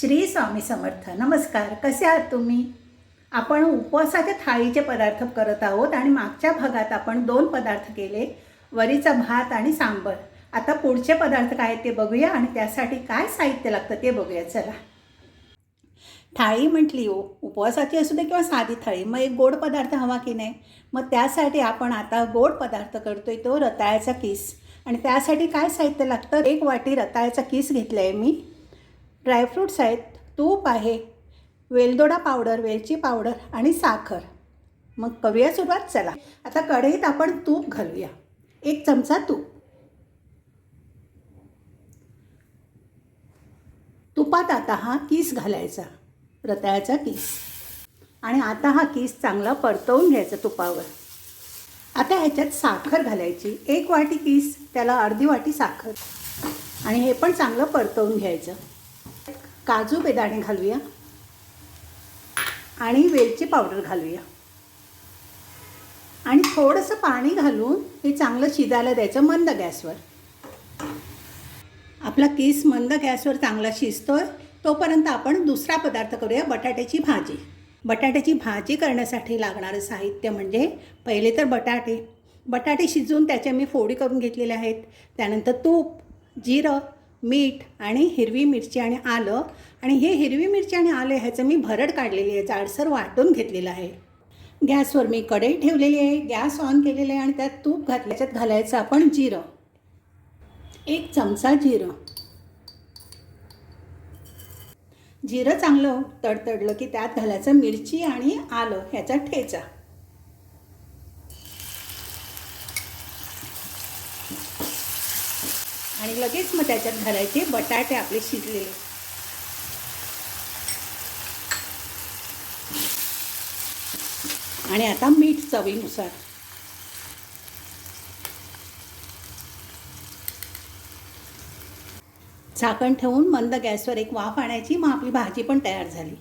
श्री स्वामी समर्थ. नमस्कार. कसे आहात तुम्ही? आपण उपवासाच्या थाळीचे पदार्थ करत आहोत आणि मागच्या भागात आपण दोन पदार्थ केले. वरीचा भात आणि सांबर. आता पुढचे पदार्थ काय ते बघूया आणि त्यासाठी काय साहित्य लागतं ते बघूया. चला. थाळी म्हटली हो उपवासाची असू दे किंवा साधी थाळी मग एक गोड पदार्थ हवा की नाही? मग त्यासाठी आपण आता गोड पदार्थ करतोय तो रताळ्याचा किस. आणि त्यासाठी काय साहित्य लागतं? एक वाटी रताळ्याचा किस घेतला आहे मी. ड्रायफ्रूट्स आहेत तूप आहे वेलदोडा पावडर वेलची पावडर आणि साखर. मग करूया सुरुवात चला. आता कढईत आपण तूप घालूया. एक चमचा तूप. तुपात आता हा किस घालायचा. रताळ्याचा किस. आणि आता हा किस चांगला परतवून घ्यायचा तुपावर. आता ह्याच्यात साखर घालायची. एक वाटी किस त्याला अर्धी वाटी साखर. आणि हे पण चांगलं परतवून घ्यायचं. काजू बेदाणे घालूया आणि वेलची पावडर घालूया. आणि थोडंसं पाणी घालून हे चांगलं शिजायला द्यायचं मंद गॅसवर. आपला किस मंद गॅसवर चांगला शिजतोय तोपर्यंत आपण दुसरा पदार्थ करूया बटाट्याची भाजी. बटाट्याची भाजी करण्यासाठी लागणारं साहित्य म्हणजे पहिले तर बटाटे. बटाटे शिजवून त्याच्या मी फोडी करून घेतलेल्या आहेत. त्यानंतर तूप जिरं मीठ आणि हिरवी मिरची आणि आलं. आणि हे हिरवी मिरची आणि आलं ह्याचं मी भरड काढलेली आहे जाडसर वाटून घेतलेलं आहे. गॅसवर मी कढई ठेवलेली आहे गॅस ऑन केलेला आहे आणि त्यात तूप घातल्याच्यात घालायचं आपण जिरं. एक चमचा जिरं. जिरं चांगलं तडतडलं की त्यात घालायचं मिरची आणि आलं ह्याचा ठेचा. आणि लगेच मग त्याच्यात घालायचे बटाटे आपले शिजलेले. आणि आता मीठ चवीनुसार. झाकण ठेवून मंद गॅसवर एक वाफ आणायची मग आपली भाजी पण तयार झाली.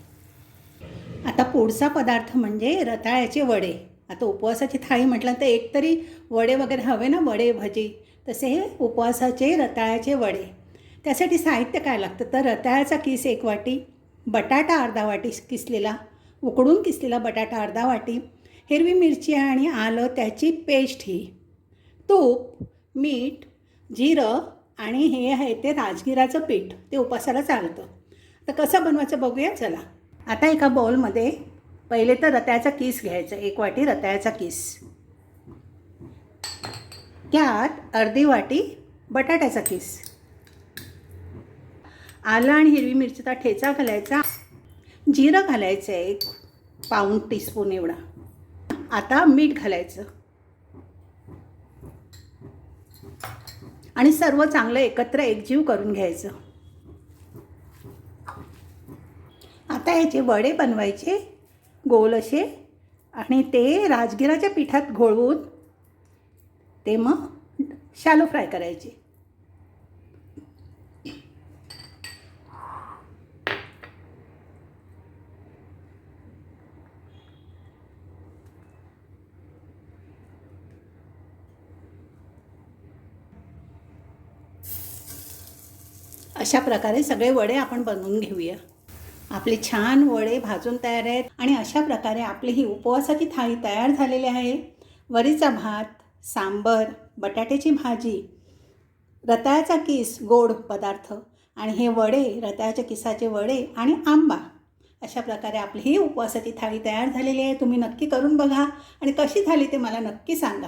आता पुढचा पदार्थ म्हणजे रताळ्याचे वडे. आता उपवासाची थाळी म्हटलं तर एकतरी वडे वगैरे हवे ना वडे भजी. तसे हे उपवासाचे रताळ्याचे वडे. त्यासाठी साहित्य काय लागतं? तर रताळ्याचा किस एक वाटी बटाटा अर्धा वाटी किसलेला उकडून किसलेला बटाटा अर्धा वाटी हिरवी मिरची आणि आलं त्याची पेस्ट ही. तूप मीठ जिरं आणि हे आहे ते राजगिराचं पीठ. ते उपासाला चालतं. तर कसं बनवायचं बघूया चला. आता एका बॉलमध्ये पहिले तर रताळ्याचा किस घ्यायचा. एक वाटी रताळ्याचा किस. त्यात अर्धी वाटी बटाट्याचा किस. आलं आणि हिरवी मिरचीचा ठेचा घालायचा. जिरं घालायचं आहे एक पाऊण टीस्पून एवढा. आता मीठ घालायचं. आणि सर्व चांगलं एकत्र एकजीव करून घ्यायचं. आता याचे वडे बनवायचे गोल असे आणि ते राजगिराच्या पिठात घोळवून ते मग शालो फ्राय करायचे. अशा प्रकारे सगळे वडे आपण बनवून घेऊया. आपले छान वडे भाजून तयार आहेत आणि अशा प्रकारे आपली ही उपवासाची थाळी तयार झालेली आहे. वरीचा भात सांबर बटाट्याची भाजी रताळ्याचा किस गोड पदार्थ आणि हे वडे रताळ्याच्या किसाचे वडे आणि आंबा. अशा प्रकारे आपली ही उपवासाची थाळी तयार झालेली आहे. तुम्ही नक्की करून बघा आणि कशी झाली ते मला नक्की सांगा.